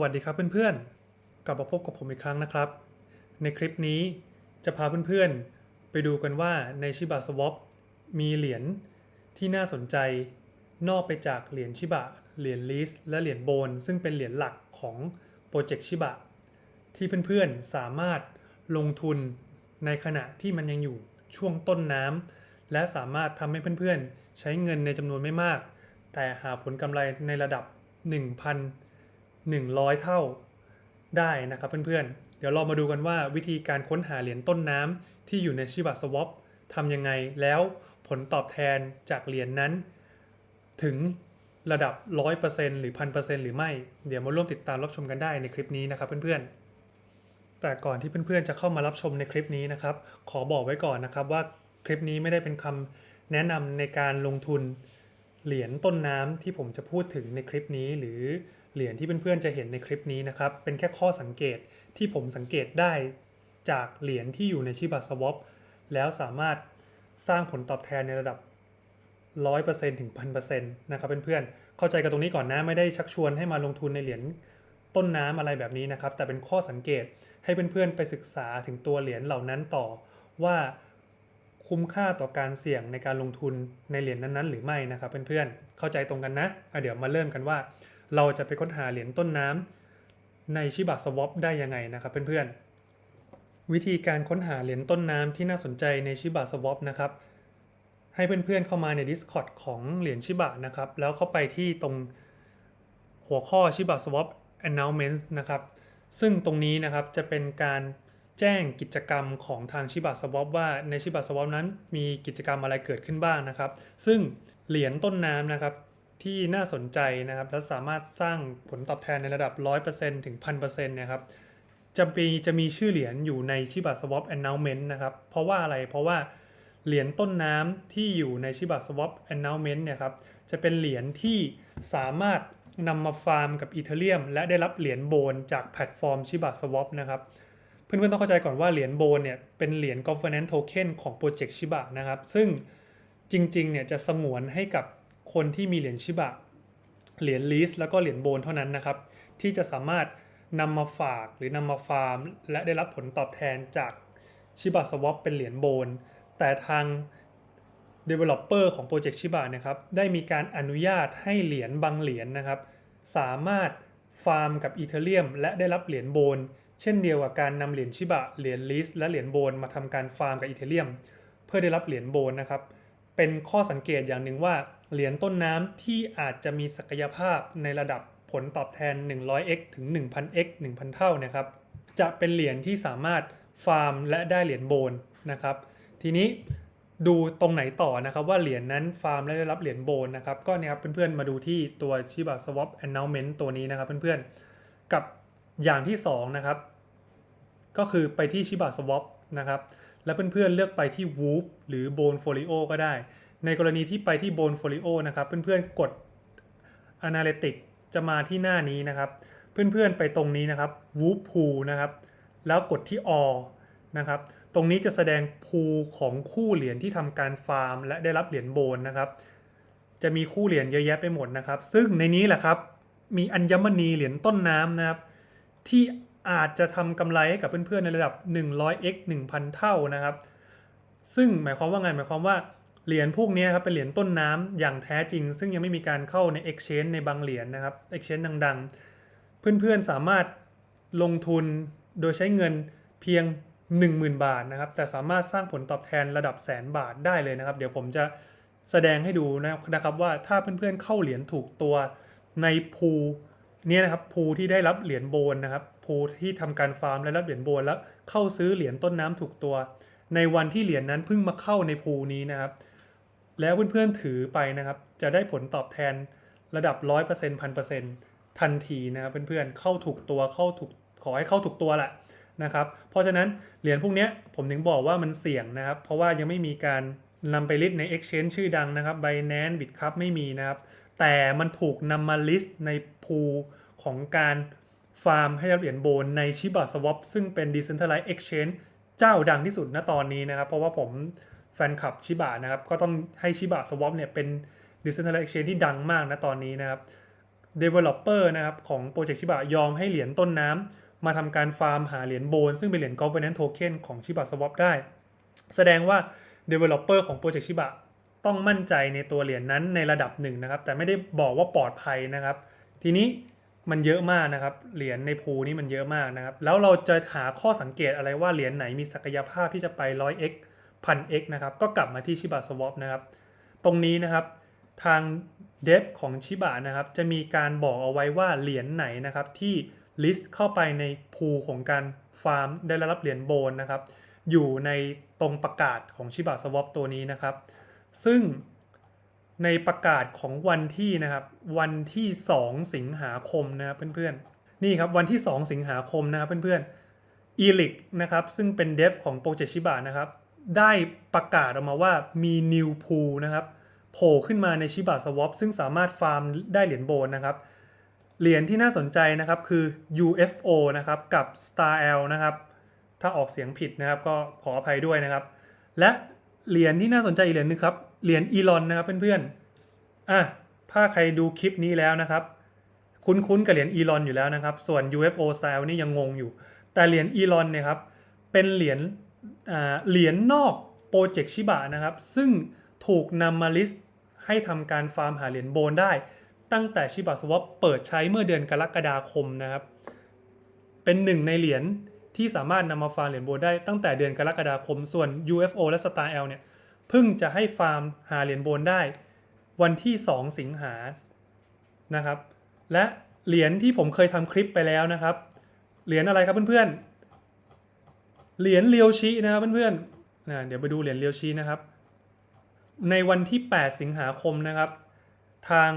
วัสดีครับเพื่อนๆ กลับมาพบกับผมอีกครั้งนะครับ ในคลิปนี้จะพาเพื่อนๆ ไปดูกันว่าในชิบะสวอปมีเหรียญที่น่าสนใจ นอกไปจากเหรียญชิบะ เหรียญลิสและเหรียญโบน ซึ่งเป็นเหรียญหลักของโปรเจกต์ชิบะ ที่เพื่อนๆ สามารถลงทุนในขณะที่มันยังอยู่ช่วงต้นน้ำและสามารถทำให้เพื่อนๆ ใช้เงินในจำนวนไม่มาก แต่หาผลกำไรในระดับ 100 เท่าได้นะครับเพื่อนๆ เดี๋ยวเรามาดูกันว่าวิธีการค้นหาเหรียญต้นน้ำที่อยู่ในชิบะสวอปทำยังไงแล้วผลตอบแทนจากเหรียญนนั้น ถึงระดับ 100%หรือ 1,000%หรือไม่ เดี๋ยวมาร่วมติดตามรับชมกันได้ในคลิปนี้นะครับเพื่อนๆแต่ก่อนที่เพื่อนๆจะเข้ามารับชมในคลิปนี้นะครับ ขอบอกไว้ก่อนนะครับว่าคลิปนี้ไม่ได้เป็นคำแนะนำในการลงทุนเหรียญต้นน้ำที่ผมจะพูดถึงในคลิปนี้หรือ เหรียญที่เพื่อนๆจะเห็นในคลิปนี้นะครับ เป็นแค่ข้อสังเกตที่ผมสังเกตได้จากเหรียญที่อยู่ในชิบะสวอปแล้วสามารถสร้างผลตอบแทนในระดับ 100%ถึง 1,000%นะครับเพื่อนๆ เข้าใจกันตรงนี้ก่อนนะ ไม่ได้ชักชวนให้มาลงทุนในเหรียญต้นน้ำอะไรแบบนี้นะครับ แต่เป็นข้อสังเกตให้เพื่อนๆ ไปศึกษาถึงตัวเหรียญเหล่านั้นต่อว่าคุ้มค่าต่อการเสี่ยงในการลงทุนในเหรียญนั้นๆ หรือไม่นะครับเพื่อนๆ เข้าใจตรงกันนะะเดี๋ยวมาเริ่มกันว่า เราจะไปค้นหาเหรียญต้นน้ำในชิบะสวอปได้ยังไงนะครับเพื่อนๆ วิธีการค้นหาเหรียญต้นน้ำที่น่าสนใจในชิบะสวอปนะครับ ให้เพื่อนๆเข้ามาใน Discord ของเหรียญชิบะนะครับ แล้วเข้าไปที่ตรงหัวข้อชิบะ Swap Announcement นะครับ ซึ่งตรงนี้นะครับจะเป็นการแจ้งกิจกรรมของทางชิบะ Swap ว่าในชิบะ Swap นั้นมีกิจกรรมอะไรเกิดขึ้นบ้างนะครับ ซึ่งเหรียญต้นน้ำนะครับ ที่น่าสนใจนะครับและสามารถสร้างผลตอบแทนในระดับ 100%ถึง 1,000%นะครับจะมีจะมีชื่อเหรียญอยู่ในชิบะ Swap Announcement นะครับเพราะว่าอะไรเพราะว่าเหรียญต้นน้ำที่อยู่ในชิบะ Swap Announcement เนี่ยครับจะเป็นเหรียญที่สามารถนำมาฟาร์มกับอีเทเรียมและได้รับเหรียญโบนจากแพลตฟอร์มชิบะ Swap นะครับเพื่อนๆต้องเข้าใจก่อนว่าเหรียญโบนเนี่ยเป็นเหรียญ governance token ของโปรเจกต์ชิบะนะครับซึ่งจริงๆเนี่ยจะสงวนให้กับ คนที่มีเหรียญชิบะ เหรียญลีสแล้วก็เหรียญโบนเท่านั้นนะครับ ที่จะสามารถนำมาฝากหรือนำมาฟาร์ม และได้รับผลตอบแทนจากชิบะ Swap เป็นเหรียญโบน แต่ทาง Developer ของโปรเจกต์ชิบะนะครับได้มีการอนุญาตให้เหรียญบางเหรียญนะครับ สามารถฟาร์มกับอีเทเรียม และได้รับเหรียญโบน เช่นเดียวกับการนำเหรียญชิบะเหรียญลิสและเหรียญโบนมาทำการฟาร์มกับอีเทเรียม เพื่อได้รับเหรียญโบนนะครับเป็นข้อสังเกตอย่างหนึ่งว่า เหรียญต้นน้ำที่อาจจะมีศักยภาพในระดับผลตอบแทน 100x ถึง 1000x 1000 เท่านะครับ จะเป็นเหรียญที่สามารถฟาร์มและได้เหรียญโบนนะครับ ทีนี้ดูตรงไหนต่อนะครับว่าเหรียญนั้นฟาร์มและได้รับเหรียญโบนนะครับ ก็เนี่ยครับเพื่อนๆมาดูที่ตัว Shiba Swap Announcement ตัวนี้นะครับเพื่อนๆ กับอย่างที่ 2 นะครับ ก็คือไปที่ Shiba Swap นะครับ แล้วเพื่อนๆเลือกไปที่ Whoop หรือ Bone Folio ก็ได้ ในกรณีที่ไปที่ Bone Folio นะครับเพื่อนๆกด Analytics จะมาที่หน้านี้นะครับ เพื่อนๆไปตรงนี้นะครับ Whoop Pool นะครับ แล้วกดที่ All นะครับ ตรงนี้จะแสดงพูของคู่เหรียญที่ทำการฟาร์ม และได้รับเหรียญโบนนะครับ จะมีคู่เหรียญเยอะแยะไปหมดนะครับ ซึ่งในนี้แหละครับมีอัญมณีเหรียญต้นน้ำนะครับ ที่อาจจะทำกำไรให้กับเพื่อนๆในระดับ 100x 1000 เท่านะครับ ซึ่งหมายความว่าไงหมายความว่า เหรียญพวกนี้ครับเป็นเหรียญต้นน้ำอย่างแท้จริง ซึ่งยังไม่มีการเข้าใน Exchange ในบางเหรียญนะครับ Exchange ดังๆ เพื่อนๆสามารถลงทุนโดยใช้เงินเพียง 10,000 บาทนะครับ แต่สามารถสร้างผลตอบแทนระดับแสนบาทได้เลยนะครับ เดี๋ยวผมจะแสดงให้ดูนะครับว่าถ้าเพื่อนๆเข้าเหรียญถูกตัวในพูเนี่ยนะครับพูที่ได้รับเหรียญโบนนะครับพูที่ทำการฟาร์มและรับเหรียญโบนแล้วเข้าซื้อเหรียญต้นน้ำถูกตัว ในวันที่เหรียญนั้นเพิ่งมาเข้าในพูนี้นะครับ แล้วเพื่อนๆถือไปนะครับ จะได้ผลตอบแทนระดับ 100% 1,000%ทันทีนะครับเพื่อนๆเข้าถูกตัวเข้าถูกขอให้เข้าถูกตัวแหละนะครับ เพราะฉะนั้นเหรียญพวกนี้ผมถึงบอกว่ามันเสี่ยงนะครับ เพราะว่ายังไม่มีการนำไปลิสต์ใน Exchange ชื่อดังนะครับ Binance Bitcup ไม่มีนะครับ แต่มันถูกนำมาลิสต์ในพูของการฟาร์มให้รับเหรียญโบนใน Shiba Swap ซึ่งเป็น Decentralized Exchange เจ้าดังที่สุดณตอนนี้นะครับ เพราะว่าผม แฟนคลับชิบะนะครับ ก็ต้องให้ชิบะ Swap เนี่ยเป็น Decentralized Exchange ที่ดังมากณตอนนี้นะครับ developer นะครับของโปรเจกต์ชิบะยอมให้เหรียญต้นน้ำมาทำการฟาร์มหาเหรียญโบนซึ่งเป็นเหรียญ governance token ของชิบะ swap ได้ แสดงว่า developer ของโปรเจกต์ชิบะต้องมั่นใจในตัวเหรียญนั้นในระดับหนึ่งนะครับ แต่ไม่ได้บอกว่าปลอดภัยนะครับ ทีนี้มันเยอะมากนะครับ เหรียญในพูนี้มันเยอะมากนะครับ แล้วเราจะหาข้อสังเกตอะไรว่าเหรียญไหนมีศักยภาพที่จะไป 100x 1000x นะครับ ก็กลับมาที่ชิบะ swap นะครับ ตรงนี้นะครับทางเดฟของชิบะนะครับ จะมีการบอกเอาไว้ว่าเหรียญไหนนะครับ ที่ list เข้าไปในพูของการฟาร์มได้รับเหรียญโบนนะครับ อยู่ในตรงประกาศของชิบะ swap ตัวนี้นะครับ ซึ่งในประกาศของวันที่นะครับ วันที่ 2 สิงหาคมนะครับเพื่อนๆนี่ครับวันที่ 2 สิงหาคมนะครับเพื่อนๆ e l i c นะครับซึ่งเป็นเดฟของโปรเจกต์ชิบะนะครับ ได้ประกาศออกมาว่ามี new pool นะครับโผล่ขึ้นมาในชิบะ swap ซึ่งสามารถฟาร์มได้เหรียญโบนนะครับ เหรียญที่น่าสนใจนะครับคือ UFO นะครับกับ StarL นะครับ ถ้าออกเสียงผิดนะครับก็ขออภัยด้วยนะครับ และเหรียญที่น่าสนใจอีกเหรียญนึงครับ เหรียญอีลอนนะครับเพื่อนๆอะถ้าใครดูคลิปนี้แล้วนะครับ คุ้นๆกับเหรียญอีลอนอยู่แล้วนะครับ ส่วน UFO style นี่ยังงงอยู่ แต่เหรียญอีลอนเนี่ยครับเป็นเหรียญ เหรียญนอกโปรเจกต์ชิบะนะครับ ซึ่งถูกนำมาลิสต์ให้ทำการฟาร์มหาเหรียญโบนได้ ตั้งแต่ชิบะสวอปเปิดใช้เมื่อเดือนกรกฎาคมนะครับ เป็นหนึ่งในเหรียญที่สามารถนำมาฟาร์มเหรียญโบนได้ตั้งแต่เดือนกรกฎาคม ส่วน UFO และ StarL เนี่ยเพิ่งจะให้ฟาร์มหาเหรียญโบนได้ วันที่ 2 สิงหานะครับ และเหรียญที่ผมเคยทำคลิปไปแล้วนะครับ เหรียญอะไรครับเพื่อนๆ เหรียญเรียวชินะครับเพื่อนๆนะเดี๋ยวไปดูเหรียญเรียวชินะครับ ในวันที่ 8 สิงหาคมนะครับ ทาง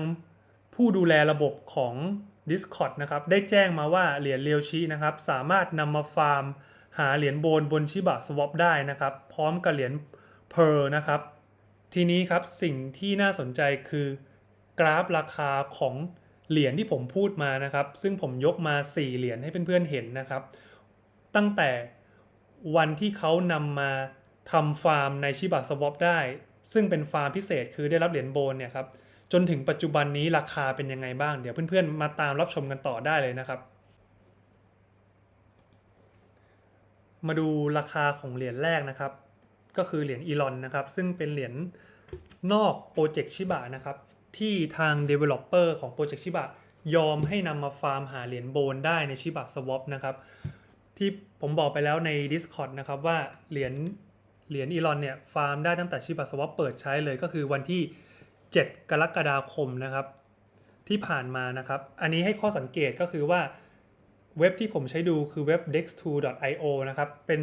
ผู้ดูแลระบบของ Discord นะครับ ได้แจ้งมาว่าเหรียญเรียวชินะครับ สามารถนำมาฟาร์ม หาเหรียญโบนบนชิบะสวอปได้นะครับ พร้อมกับเหรียญเพอร์นะครับ ทีนี้ครับสิ่งที่น่าสนใจคือกราฟราคาของเหรียญที่ผมพูดมานะครับ ซึ่งผมยกมา 4 เหรียญให้เพื่อนๆเห็นนะครับ ตั้งแต่ วันที่เขานำมาทำฟาร์มในชิบะสวอปได้ ซึ่งเป็นฟาร์มพิเศษคือได้รับเหรียญโบนเนี่ยครับจนถึงปัจจุบันนี้ราคาเป็นยังไงบ้าง เดี๋ยวเพื่อนๆ มาตามรับชมกันต่อได้เลยนะครับ มาดูราคาของเหรียญแรกนะครับ ก็คือเหรียญอีลอนนะครับ ซึ่งเป็นเหรียญนอกโปรเจกต์ชิบะนะครับ ที่ทาง Developer ของโปรเจกต์ชิบะยอมให้นำมาฟาร์มหาเหรียญโบนได้ในชิบะ Swap นะครับ ที่ผมบอกไปแล้วใน Discord นะครับว่าเหรียญเหรียญอีลอนเนี่ยฟาร์มได้ตั้งแต่ชิบะ Swap เปิดใช้เลยก็คือวันที่ 7 กรกฎาคมนะครับ ที่ผ่านมานะครับ อันนี้ให้ข้อสังเกตก็คือว่าเว็บที่ผมใช้ดูคือเว็บ dex2.io นะครับเป็น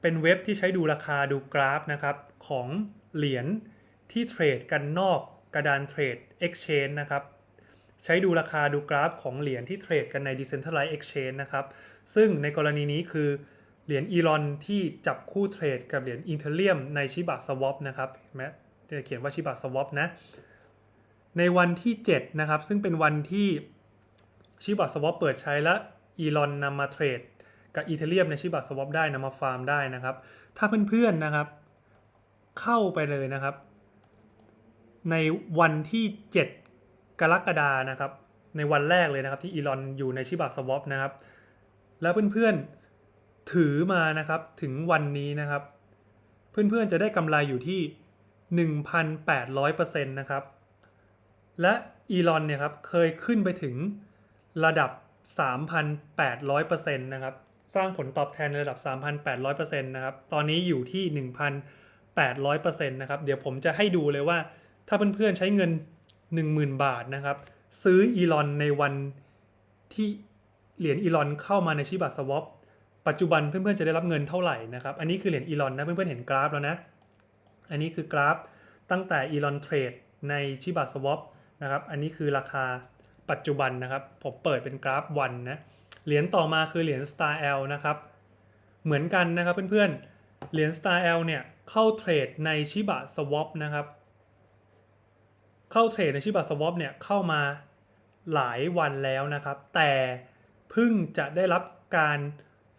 เป็นเว็บที่ใช้ดูราคาดูกราฟนะครับของเหรียญที่เทรดกันนอกกระดานเทรด Exchange นะครับ ใช้ดูราคาดูกราฟของเหรียญที่เทรดกันใน Decentralized Exchange นะครับ ซึ่งในกรณีนี้คือเหรียญอีลอนที่จับคู่เทรดกับเหรียญ Ethereum ในชิบะ Swap นะครับเห็นไหมจะเขียนว่าชิบะ Swap นะ ในวันที่ 7 นะครับ ซึ่งเป็นวันที่ชิบะ Swap เปิดใช้และอีลอนนำมาเทรดกับอีเทเรียมในชิบะ Swap ได้นำมาฟาร์มได้นะครับ ถ้าเพื่อนๆนะครับ เข้าไปเลยนะครับ ในวันที่ 7 กรกฎานะครับ ในวันแรกเลยนะครับที่อีลอนอยู่ในชิบะ Swap นะครับ แล้วเพื่อนๆถือมานะครับถึงวันนี้นะครับ เพื่อนๆจะได้กำไรอยู่ที่ 1,800%นะครับ และอีลอนเนี่ยครับเคยขึ้นไปถึงระดับ 3,800%นะครับ สร้างผลตอบแทนในระดับ 3,800%นะครับ ตอนนี้อยู่ที่ 1,800%นะครับ เดี๋ยวผมจะให้ดูเลยว่า ถ้าเพื่อนๆใช้เงิน 10,000 บาทนะครับ ซื้ออีลอนในวันที่ เหรียญอีลอนเข้ามาในชิบะสวอปปัจจุบันเพื่อนๆจะได้รับเงินเท่าไหร่นะครับ อันนี้คือเหรียญอีลอนนะเพื่อนๆเห็นกราฟแล้วนะ อันนี้คือกราฟตั้งแต่อีลอนเทรดในชิบะสวอปนะครับ อันนี้คือราคาปัจจุบันนะครับ ผมเปิดเป็นกราฟวันนะ เหรียญต่อมาคือเหรียญ StarL นะครับ เหมือนกันนะครับเพื่อนๆ เหรียญ StarL เนี่ยเข้าเทรดในชิบะ Swap นะครับ เข้าเทรดในชิบะ Swap เนี่ยเข้ามาหลายวันแล้วนะครับ แต่ เพิ่งจะได้รับการ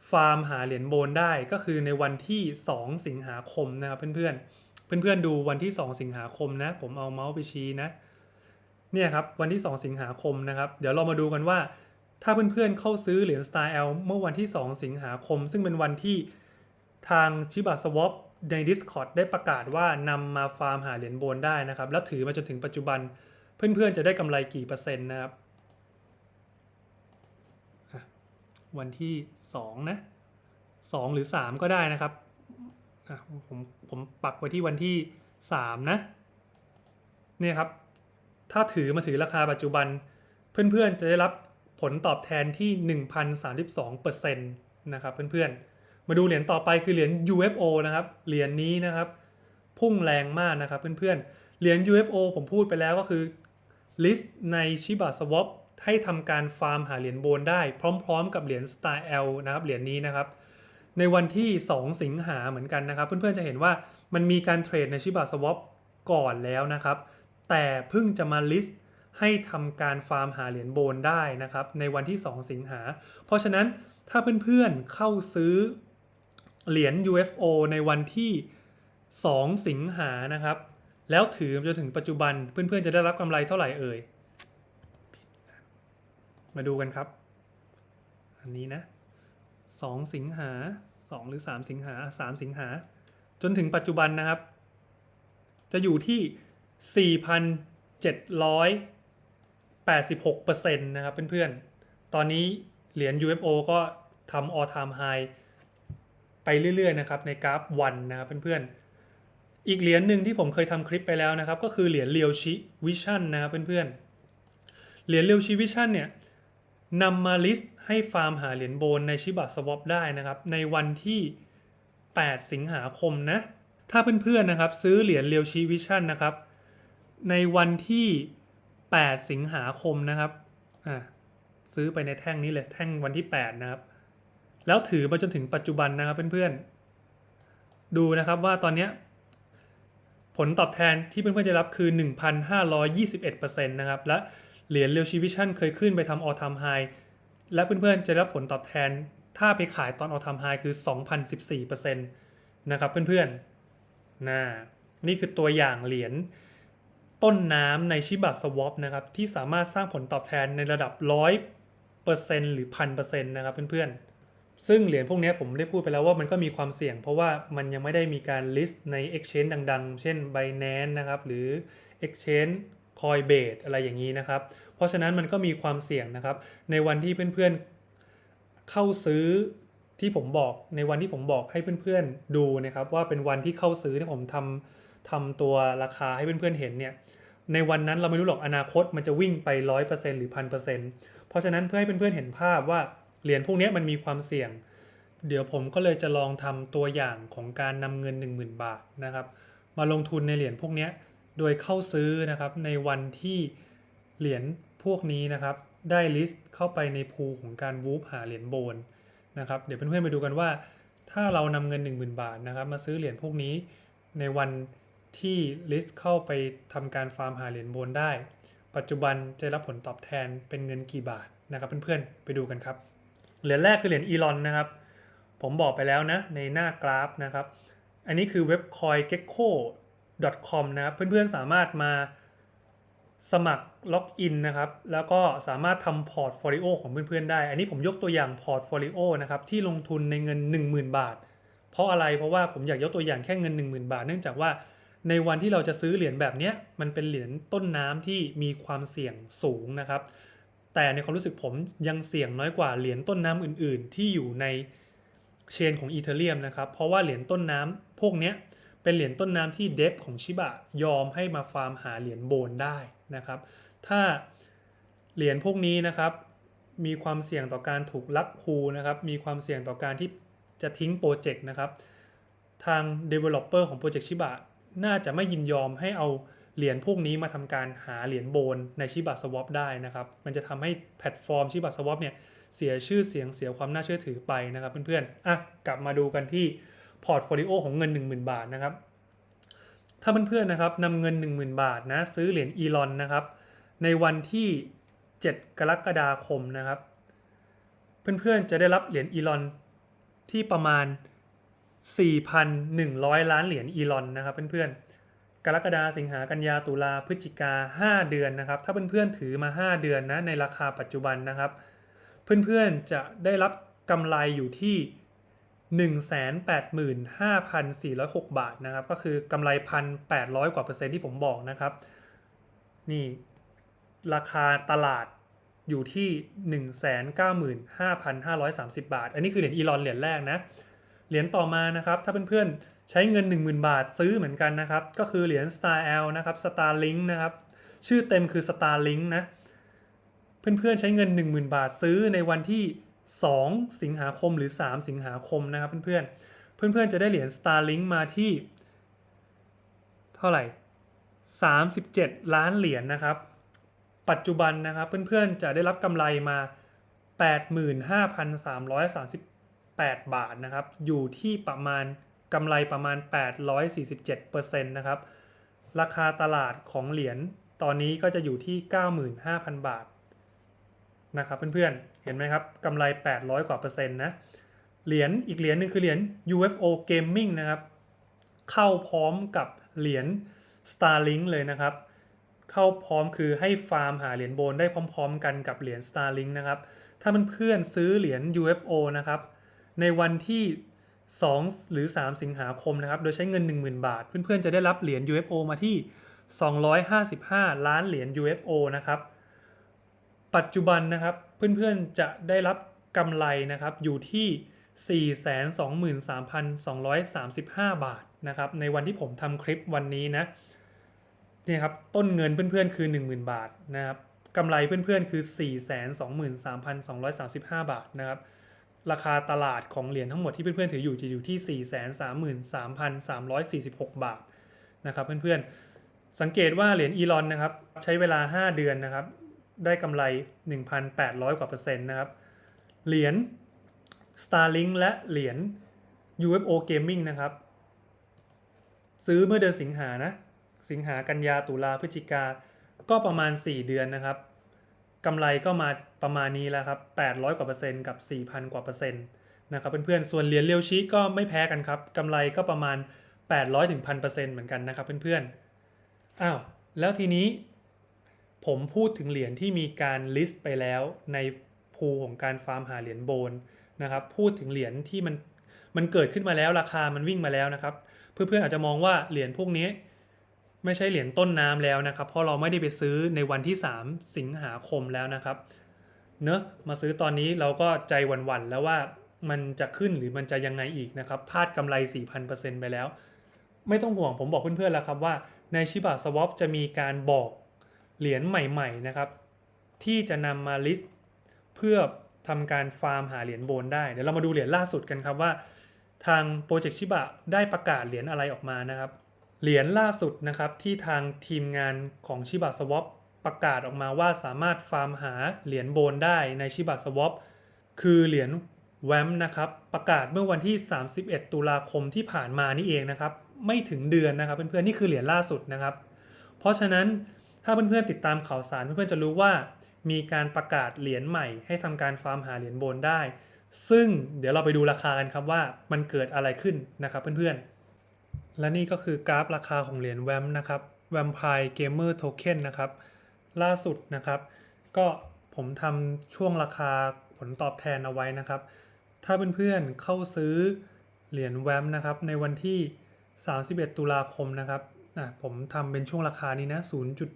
ฟาร์มหาเหรียญโบนได้ก็คือในวันที่ 2 สิงหาคมนะครับเพื่อนๆ เพื่อนๆดูวันที่ 2 สิงหาคมนะ ผมเอาเมาส์ไปชี้นะเนี่ยครับวันที่ 2 สิงหาคมนะครับเดี๋ยวเรามาดูกันว่า ถ้าเพื่อนๆเข้าซื้อเหรียญ Star L เมื่อวันที่ 2 สิงหาคม ซึ่งเป็นวันที่ทางชิบะสวอปใน Discord ได้ประกาศว่านำมาฟาร์มหาเหรียญโบนได้นะครับ แล้วถือมาจนถึงปัจจุบัน เพื่อนๆจะได้กำไรกี่เปอร์เซ็นต์นะครับอะ วันที่ 2 นะ 2 หรือ 3 ก็ได้นะครับผมผมปักไว้ที่วันที่ 3 นะเนี่ยครับ ถ้าถือมาถือราคาปัจจุบัน เพื่อนๆจะได้รับผลตอบแทนที่ 1,032%นะครับเพื่อนๆ มาดูเหรียญต่อไปคือเหรียญ UFO นะครับ เหรียญนี้นะครับ พุ่งแรงมากนะครับเพื่อนๆ เหรียญ UFO ผมพูดไปแล้วก็คือลิสต์ใน Shiba Swap ให้ทำการฟาร์มหาเหรียญโบนได้พร้อมๆ กับเหรียญ Star L นะครับเหรียญนี้นะครับ ในวันที่ 2 สิงหาเหมือนกันนะครับ เพื่อนๆจะเห็นว่ามันมีการเทรดใน Shiba Swap ก่อนแล้วนะครับ แต่เพิ่งจะมาลิสต์ให้ทำการฟาร์มหาเหรียญโบนได้นะครับ ในวันที่ 2 สิงหา เพราะฉะนั้นถ้าเพื่อนๆเข้าซื้อเหรียญ UFO ในวันที่ 2 สิงหานะครับ แล้วถือจนถึงปัจจุบันเพื่อนๆจะได้รับกำไรเท่าไหร่เอ่ย มาดูกันครับ อันนี้นะ2สิงหา2หรือ3สิงหา3สิงหา จนถึงปัจจุบันนะครับ จะอยู่ที่4,786%นะครับเพื่อนๆ ตอนนี้เหรียญ UFO ก็ทำ all time high ไปเรื่อยๆนะครับในกราฟวันนะครับเพื่อนๆ อีกเหรียญหนึ่งที่ผมเคยทำคลิปไปแล้วนะครับ ก็คือเหรียญเรียวชิวิชั่นนะครับเพื่อนๆ เหรียญเรียวชิวิชั่นเนี่ย นำมาลิสต์ให้ฟาร์มหาเหรียญโบนในชิบะสวอปได้นะครับ ในวันที่ 8 สิงหาคมนะ ถ้าเพื่อนๆนะครับ ซื้อเหรียญเรียวชิวิชั่นนะครับ ในวันที่ 8 สิงหาคมนะครับอะซื้อไปในแท่งนี้เลยแท่งวันที่ 8 นะครับ แล้วถือมาจนถึงปัจจุบันนะครับเพื่อนๆ ดูนะครับว่าตอนนี้ผลตอบแทนที่เพื่อนๆจะรับคือ 1,521%นะครับและ เหรียญเรียวชิวิชั่นเคยขึ้นไปทำออทามไฮและเพื่อนๆจะรับผลตอบแทน ถ้าไปขายตอนออทามไฮคือ 2,014%นะครับเพื่อนๆนะนี่คือตัวอย่างเหรียญต้นน้ำในชิบะสวอปนะครับ ที่สามารถสร้างผลตอบแทนในระดับ 100%หรือ 1,000%นะครับเพื่อนๆซึ่งเหรียญพวกนี้ผมได้พูดไปแล้วว่ามันก็มีความเสี่ยง เพราะว่ามันยังไม่ได้มีการ list ใน exchange ดังๆ เช่น Binance นะครับ หรือ exchange Coinbase อะไรอย่างนี้นะครับ เพราะฉะนั้นมันก็มีความเสี่ยงนะครับ ในวันที่เพื่อนๆเข้าซื้อที่ผมบอกในวันที่ผมบอกให้เพื่อนๆดูนะครับ ว่าเป็นวันที่เข้าซื้อที่ผมทำทำตัวราคาให้เพื่อนๆเห็นเนี่ยในวันนั้นเราไม่รู้หรอกอนาคตมันจะวิ่งไป100%หรือ1,000%เซ็นต์เพราะฉะนั้นเพื่อให้เพื่อนๆเห็นภาพว่าเหรียญพวกนี้มันมีความเสี่ยง เดี๋ยวผมก็เลยจะลองทำตัวอย่างของการนำเงิน 10,000 บาทนะครับ มาลงทุนในเหรียญพวกนี้ โดยเข้าซื้อนะครับในวันที่เหรียญพวกนี้นะครับ ได้ลิสต์เข้าไปในพูของการวูฟหาเหรียญโบนนะครับเดี๋ยวเพื่อนๆไปดูกันว่า ถ้าเรานำเงิน 10,000 บาทนะครับ มาซื้อเหรียญพวกนี้ในวันที่ลิสต์เข้าไปทำการฟาร์มหาเหรียญโบนได้ ปัจจุบันจะรับผลตอบแทนเป็นเงินกี่บาทนะครับ เพื่อนๆไปดูกันครับเหรียญแรกคือเหรียญอีลอนนะครับ ผมบอกไปแล้วนะในหน้ากราฟนะครับ อันนี้คือเว็บคอยเก็กโค .com นะครับเพื่อนๆสามารถมาสมัครล็อกอินนะครับ แล้วก็สามารถทำพอร์ตโฟลิโอของเพื่อนๆได้ อันนี้ผมยกตัวอย่างพอร์ตโฟลิโอนะครับที่ลงทุนในเงิน 10,000 บาท เพราะอะไรเพราะว่าผมอยากยกตัวอย่างแค่เงิน 10,000 บาท เนื่องจากว่าในวันที่เราจะซื้อเหรียญแบบนี้มันเป็นเหรียญต้นน้ำที่มีความเสี่ยงสูงนะครับ แต่ในความรู้สึกผมยังเสี่ยงน้อยกว่าเหรียญต้นน้ำอื่น ๆ ที่อยู่ในเชนของอีเทเรียมนะครับ เพราะว่าเหรียญต้นน้ำพวกเนี้ย เป็นเหรียญต้นน้ำที่เดฟของชิบะยอมให้มาฟาร์มหาเหรียญโบนได้นะครับ ถ้าเหรียญพวกนี้นะครับ มีความเสี่ยงต่อการถูกลักคูนะครับ มีความเสี่ยงต่อการที่จะทิ้งโปรเจกต์นะครับ ทาง Developer ของโปรเจกต์ชิบะน่าจะไม่ยินยอมให้เอาเหรียญพวกนี้มาทำการหาเหรียญโบนในชิบะสวอปได้นะครับ มันจะทำให้แพลตฟอร์มชิบะสวอปเนี่ยเสียชื่อเสียงเสียความน่าเชื่อถือไปนะครับเพื่อนๆ อะกลับมาดูกันที่ พอร์ตโฟลิโอของเงิน 10,000 บาทนะครับ ถ้าเพื่อนๆนะครับนำเงิน 10,000 บาทนะซื้อเหรียญอีลอนนะครับ ในวันที่ 7 กรกฎาคมนะครับ เพื่อนๆจะได้รับเหรียญอีลอนที่ประมาณ 4,100 ล้านเหรียญอีลอนนะครับเพื่อนกรกฎาสิงหากันยาตุลาพฤศจิกา 5 เดือนนะครับ ถ้าเพื่อนๆถือมา 5 เดือนนะในราคาปัจจุบันนะครับ เพื่อนๆจะได้รับกำไรอยู่ที่ 185,406 บาทนะครับ ก็คือกำไรพันแปดร้อยกว่าเปอร์เซ็นต์ที่ผมบอกนะครับ นี่ราคาตลาดอยู่ที่ 195,530 บาท อันนี้คือเหรียญอีลอนเหรียญแรกนะ เหรียญต่อมานะครับ ถ้าเพื่อนๆ ใช้เงิน 10,000 บาทซื้อเหมือนกันนะครับ ก็คือเหรียญ Star L นะครับ Starlink นะครับ ชื่อเต็มคือ Starlink นะ เพื่อนๆ ใช้เงิน 10,000 บาทซื้อในวันที่ 2 สิงหาคมหรือ 3 สิงหาคมนะครับเพื่อนๆ เพื่อนๆ จะได้เหรียญ Starlink มาที่ เท่าไหร่ 37 ล้านเหรียญนะครับ ปัจจุบันนะครับเพื่อนๆ จะได้รับกำไรมา 85,338 บาทนะครับ อยู่ที่ประมาณกำไรประมาณ 847%นะครับ ราคาตลาดของเหรียญตอนนี้ก็จะอยู่ที่ 95,000 บาท นะครับเพื่อนๆ เห็นไหมครับกำไร 800 กว่าเปอร์เซ็นต์นะเหรียญอีกเหรียญหนึงคือเหรียญ UFO Gaming นะครับเข้าพร้อมกับเหรียญ Starlink เลยนะครับ เข้าพร้อมคือให้ฟาร์มหาเหรียญโบนได้พร้อม ๆ กันกับเหรียญ Starlink นะครับถ้าเพื่อนๆซื้อเหรียญ UFO นะครับในวันที่ 2 หรือ 3 สิงหาคมนะครับโดยใช้เงิน 10,000 บาท เพื่อนๆจะได้รับเหรียญ UFO มาที่ 255 ล้านเหรียญ UFO นะครับ ปัจจุบันนะครับเพื่อนๆจะได้รับกำไรนะครับอยู่ที่ 423,235 บาทนะครับในวันที่ผมทำคลิปวันนี้นะเนี่ยครับต้นเงินเพื่อนๆคือ 10,000 บาทนะครับกำไรเพื่อนๆคือ 423,235 บาทนะครับราคาตลาดของเหรียญทั้งหมดที่เพื่อนๆถืออยู่จะอยู่ที่ 433,346 บาทนะครับเพื่อนๆสังเกตว่าเหรียญอีลอนนะครับใช้เวลา 5 เดือนนะครับ ได้กำไร 1,800 กว่าเปอร์เซ็นต์นะครับ เหรียญ Starlink และเหรียญ UFO Gaming นะครับ ซื้อเมื่อเดือนสิงหานะ สิงหากันยาตุลาพฤศจิกา ก็ประมาณ 4 เดือนนะครับกำไรก็มาประมาณนี้แล้วครับ 800 กว่าเปอร์เซ็นต์กับ 4,000 กว่าเปอร์เซ็นต์นะครับเพื่อนๆ ส่วนเหรียญเรียวชิก็ไม่แพ้กันครับกำไรก็ประมาณ 800ถึง1,000เปอร์เซ็นต์เหมือนกันนะครับเพื่อนๆ อ้าว แล้วทีนี้ ผมพูดถึงเหรียญที่มีการลิสต์ไปแล้วในพูของการฟาร์มหาเหรียญโบนนะครับ พูดถึงเหรียญที่มันมันเกิดขึ้นมาแล้วราคามันวิ่งมาแล้วนะครับ เพื่อนๆอาจจะมองว่าเหรียญพวกนี้ไม่ใช่เหรียญต้นน้ำแล้วนะครับ เพราะเราไม่ได้ไปซื้อในวันที่ 3 สิงหาคมแล้วนะครับ เนอะมาซื้อตอนนี้เราก็ใจหวั่นๆแล้วว่ามันจะขึ้นหรือมันจะยังไงอีกนะครับพลาดกำไร 4,000%ไปแล้ว ไม่ต้องห่วงผมบอกเพื่อนๆแล้วครับว่าในชิบะสวอปจะมีการบอก เหรียญใหม่ๆนะครับ ที่จะนำมาลิสต์เพื่อทำการฟาร์มหาเหรียญโบนได้ เดี๋ยวเรามาดูเหรียญล่าสุดกันครับว่า ทางโปรเจกต์ชิบะได้ประกาศเหรียญอะไรออกมานะครับ เหรียญล่าสุดนะครับที่ทางทีมงานของชิบะสวอปประกาศออกมาว่าสามารถฟาร์มหาเหรียญโบนได้ในชิบะสวอปคือเหรียญแวมนะครับประกาศเมื่อวันที่ 31 ตุลาคมที่ผ่านมานี่เองนะครับ ไม่ถึงเดือนนะครับเพื่อนๆนี่คือเหรียญล่าสุดนะครับ เพราะฉะนั้น ถ้าเพื่อนๆติดตามข่าวสารเพื่อนๆจะรู้ว่า มีการประกาศเหรียญใหม่ ให้ทำการฟาร์มหาเหรียญโบนได้ ซึ่งเดี๋ยวเราไปดูราคากันครับว่ามันเกิดอะไรขึ้นนะครับเพื่อนๆ และนี่ก็คือกราฟราคาของเหรียญแวมนะครับ Vampire Gamer Token นะครับล่าสุดนะครับ ก็ผมทำช่วงราคาผลตอบแทนเอาไว้นะครับ ถ้าเพื่อนๆเข้าซื้อเหรียญแวมนะครับในวันที่ 31 ตุลาคมนะครับ่ะผมทำเป็นช่วงราคานี้นะ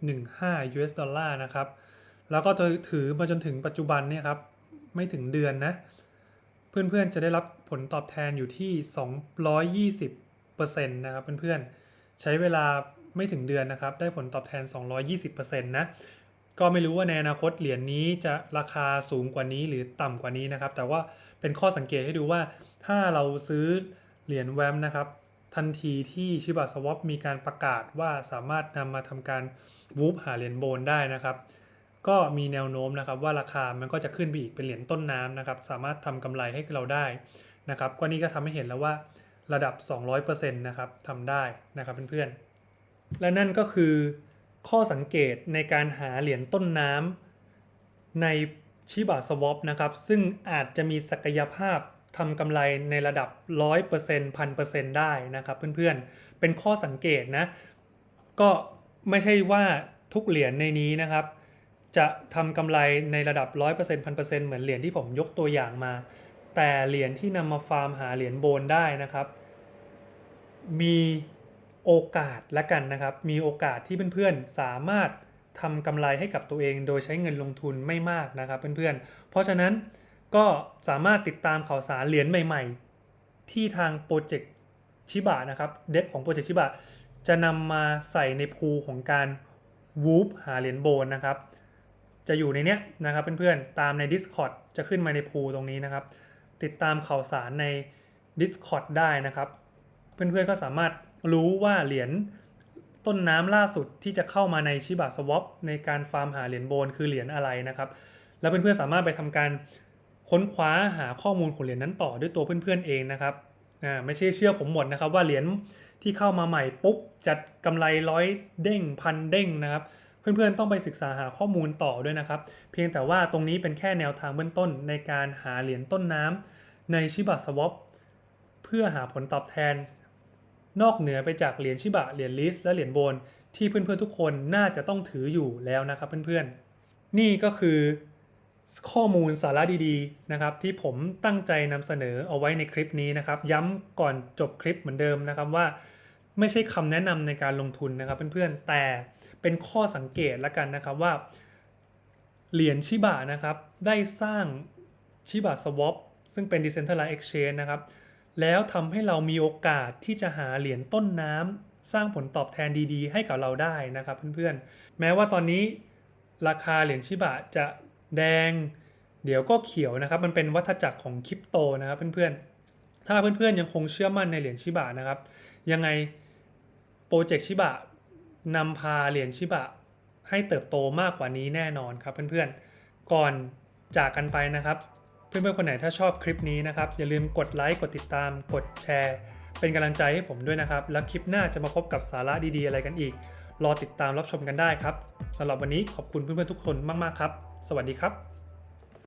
0.15 US ดอลลาร์นะครับ แล้วก็จะถือมาจนถึงปัจจุบันเนี่ยครับ ไม่ถึงเดือนนะ เพื่อนๆจะได้รับผลตอบแทนอยู่ที่ 220%นะครับเพื่อนๆ ใช้เวลาไม่ถึงเดือนนะครับ ได้ผลตอบแทน 220%นะ ก็ไม่รู้ว่าในอนาคตเหรียญนี้จะราคาสูงกว่านี้หรือต่ำกว่านี้นะครับ แต่ว่าเป็นข้อสังเกตให้ดูว่าถ้าเราซื้อเหรียญแวมนะครับ ทันทีที่ชิบะสวอปมีการประกาศว่าสามารถนำมาทำการวูฟหาเหรียญโบนได้นะครับ ก็มีแนวโน้มนะครับว่าราคามันก็จะขึ้นไปอีกเป็นเหรียญต้นน้ำนะครับ สามารถทำกำไรให้เราได้นะครับ ก็นี่ก็ทำให้เห็นแล้วว่าระดับ 200%นะครับทำได้นะครับเพื่อนๆ และนั่นก็คือข้อสังเกตในการหาเหรียญต้นน้ำในชิบะสวอปนะครับ ซึ่งอาจจะมีศักยภาพ ทำกำไรในระดับ 100% 1000%ได้นะครับเพื่อนๆ เป็นข้อสังเกตนะ ก็ไม่ใช่ว่าทุกเหรียญในนี้นะครับ จะทำกำไรในระดับ 100% 1000%เหมือนเหรียญที่ผมยกตัวอย่างมา แต่เหรียญที่นำมาฟาร์มหาเหรียญโบนได้นะครับ มีโอกาสละกันนะครับ มีโอกาสที่เพื่อนๆ สามารถทำกำไรให้กับตัวเอง โดยใช้เงินลงทุนไม่มากนะครับเพื่อนๆ เพราะฉะนั้น ก็สามารถติดตามข่าวสารเหรียญใหม่ ๆ ที่ทางโปรเจกต์ชิบะนะครับ เด็บของโปรเจกต์ชิบะจะนำมาใส่ในพูของการวูฟหาเหรียญโบนนะครับ จะอยู่ในเนี้ยนะครับเพื่อนๆ ตามใน Discord จะขึ้นมาในพูตรงนี้นะครับ ติดตามข่าวสารใน Discord ได้นะครับ เพื่อนๆก็สามารถรู้ว่าเหรียญต้นน้ำล่าสุดที่จะเข้ามาในชิบะสวอปในการฟาร์มหาเหรียญโบนคือเหรียญอะไรนะครับ แล้วเพื่อนๆสามารถไปทำการ ค้นคว้าหาข้อมูลของเหรียญนั้นต่อด้วยตัวเพื่อนๆเองนะครับอ่าไม่ใช่เชื่อผมหมดนะครับ ว่าเหรียญที่เข้ามาใหม่ปุ๊บจัดกำไรร้อยเด้งพันเด้งนะครับเพื่อนๆต้องไปศึกษาหาข้อมูลต่อด้วยนะครับ เพียงแต่ว่าตรงนี้เป็นแค่แนวทางเบื้องต้นในการหาเหรียญต้นน้ำในชิบะสวอปเพื่อหาผลตอบแทน นอกเหนือไปจากเหรียญชิบะเหรียญลิสและเหรียญโบนที่เพื่อนๆทุกคนน่าจะต้องถืออยู่แล้วนะครับเพื่อนๆ นี่ก็คือ ข้อมูลสาระดีๆนะครับที่ผมตั้งใจนำเสนอเอาไว้ในคลิปนี้นะครับ ย้ำก่อนจบคลิปเหมือนเดิมนะครับว่า ไม่ใช่คำแนะนำในการลงทุนนะครับเพื่อนๆแต่เป็นข้อสังเกตล้วกันนะครับว่า เหรียญชิบะนะครับได้สร้างชิบะสวอปซึ่งเป็น Decentralized Exchange นะครับ แล้วทำให้เรามีโอกาสที่จะหาเหรียญต้นน้ำสร้างผลตอบแทนดีๆ ให้กับเราได้นะครับเพื่อนๆ แม้ว่าตอนนี้ราคาเหรียญชิบะจะ แดง เดี๋ยวก็เขียวนะครับ มันเป็นวัฏจักรของคริปโตนะครับเพื่อนๆ ถ้าเพื่อนๆยังคงเชื่อมั่นในเหรียญชิบะนะครับ ยังไงโปรเจกต์ชิบะนำพาเหรียญชิบะให้เติบโตมากกว่านี้แน่นอนครับเพื่อนๆ ก่อนจากกันไปนะครับ เพื่อนๆคนไหนถ้าชอบคลิปนี้นะครับ อย่าลืมกดไลค์กดติดตาม กดแชร์ เป็นกำลังใจให้ผมด้วยนะครับ แล้วคลิปหน้าจะมาพบกับสาระดีๆอะไรกันอีก รอติดตามรับชมกันได้ครับสำหรับวันนี้ขอบคุณเพื่อนๆทุกคนมากๆครับ สวัสดีครับ